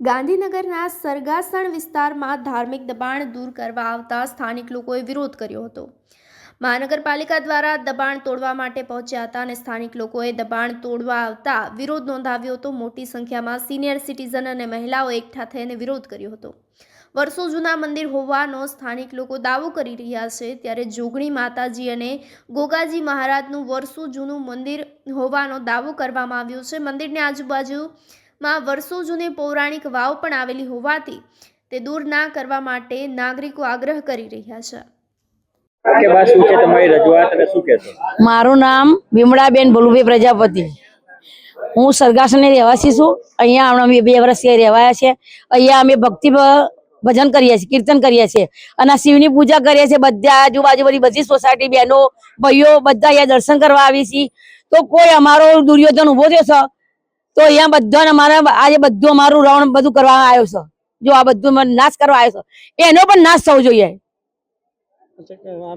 ગાંધીનગરના સરગાસણ વિસ્તારમાં ધાર્મિક દબાણ દૂર કરવા આવતા સ્થાનિક લોકોએ વિરોધ કર્યો હતો. મહાનગરપાલિકા દ્વારા દબાણ તોડવા માટે પહોંચ્યા હતા અને સ્થાનિક લોકોએ દબાણ તોડવા આવતા વિરોધ નોંધાવ્યો હતો. મોટી સંખ્યામાં સિનિયર સિટીઝન અને મહિલાઓ એકઠા થઈને વિરોધ કર્યો હતો. વર્ષો જૂના મંદિર હોવાનો સ્થાનિક લોકો દાવો કરી રહ્યા છે. ત્યારે જોગણી માતાજી અને ગોગાજી મહારાજનું વર્ષો જૂનું મંદિર હોવાનો દાવો કરવામાં આવ્યો છે. મંદિરની આજુબાજુમાં વર્ષો જૂની પૌરાણિક વાવ પણ આવેલી હોવાથી તે દૂર ના કરવા માટે નાગરિકો આગ્રહ કરી રહ્યા છે. કે બા શું છે? તમારી રજૂઆત અને શું કહેશો? મારું નામ વિમળાબેન ભલુભાઈ પ્રજાપતિ. હું સરગાસની રહેવાસી છું. અહીંયા હમણાં અમે બે વર્ષથી રહેવાયા છે. અહીંયા અમે ભક્તિ ભ- ભજન કરીએ છીએ કીર્તન કરીએ છીએ અને શિવની પૂજા કરીએ છીએ. બધા આજુબાજુ બધી બધી સોસાયટી બહેનો ભાઈઓ બધા અહીંયા દર્શન કરવા આવી છીએ તો કોઈ અમારો દુર્યોધન ઊભો થયો છે તો અહીંયા બધાને અમારા આજે બધું અમારું રાઉન્ડ બધું કરવા આવ્યો છે. જો આ બધું મને નાશ કરવા આવ્યો છે. એનો પણ નાશ થવો જોઈએ.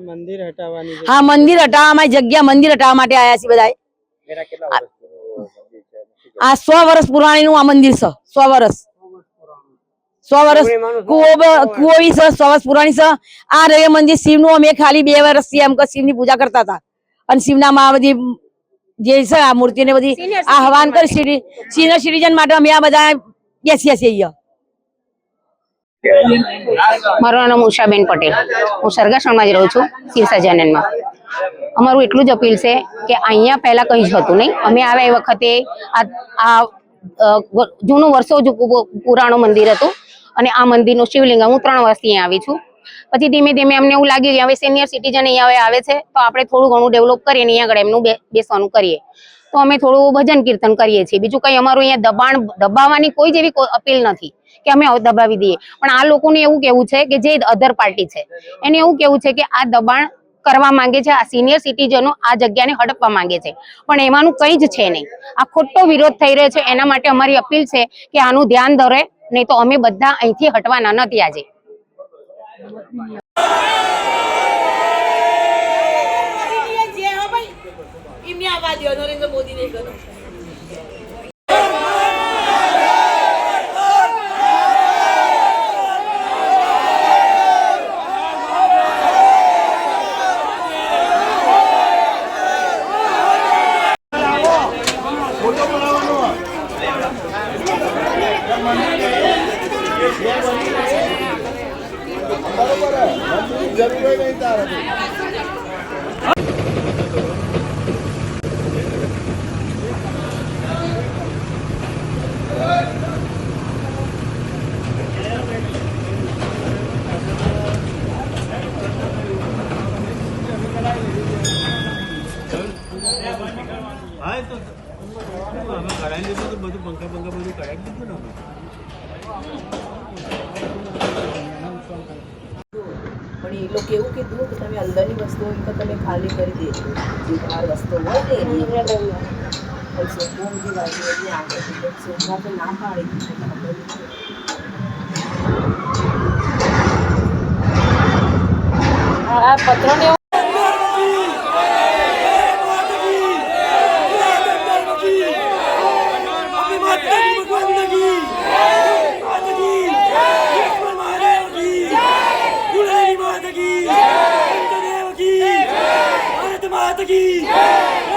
મંદિર હટાવવાની હા મંદિર હટાવવા જગ્યા મંદિર હટાવવા માટે આવ્યા છે? બધા આ સો વર્ષ પુરાણીનું આ મંદિર છે. સો વર્ષ. સો વર્ષ. કુવો કુવો છે. સો વર્ષ પુરાણી છે. આ રહે મંદિર. શિવનું અમે ખાલી બે વર્ષથી એમ કે શિવની પૂજા કરતા હતા. અને શિવના માં બધી જે છે આ મૂર્તિને બધી આહવાન કરી સિટી સિનિયર સિટીઝન માટે અમે આ બધા બેસીએ છીએ મારું નામ ઉષાબેન પટેલ. હું સરગાસણમાં જ રહું છું શિવ સજાનનમાં અમારું એટલું જ અપીલ છે કે અહીંયા પહેલા કંઈ જ હતું નહીં. અમે આવ્યા એ વખતે આ આ જૂનું વર્ષો જ પુરાણું મંદિર હતું. અને આ મંદિરનું શિવલિંગ હું ત્રણ વર્ષથી અહીંયા આવી છું. પછી ધીમે ધીમે અમને એવું લાગ્યું કે હવે સિનિયર સિટીઝન અહીંયા આવે છે, તો આપણે થોડું ઘણું ડેવલપ કરીએ અહીંયા આગળ એમનું બેસવાનું કરીએ. તો અમે થોડું ભજન કીર્તન કરીએ છીએ. બીજું કંઈ અમારું અહીંયા દબાણ દબાવવાની કોઈ કોઈ અપીલ નથી કે અમે દબાવી દઈએ. પણ આ લોકોને એવું કેવું છે કે જે અધર પાર્ટી છે, એને એવું કેવું છે કે આ દબાણ કરવા માંગે છે, આ સિનિયર સિટીઝનો આ જગ્યાને હડપવા માંગે છે. પણ એમાંનું કંઈ જ છે નહીં. આ ખોટો વિરોધ થઈ રહ્યો છે. એના માટે અમારી અપીલ છે કે આનું ધ્યાન ધરે, નહીં તો અમે બધા અહીંથી હટવાના નથી આજે. એમની આવા દો નરેન્દ્ર મોદીને કરો જે હો ભાઈ એમને આવા દો નરેન્દ્ર મોદી ને કરો પણ એ લોકો એવું કીધું કે તમે અંદરની વસ્તુઓ હોય તો તમે ખાલી કરી દેજો જે તમારી વસ્તુ હોય ને એની પણ સોમવાર બધી વાગી બધી આગળ કીધું સોમવાર તો ના પાડી દીધું ખબર નથી. આ આ પત્રોને Kentucky! Yay!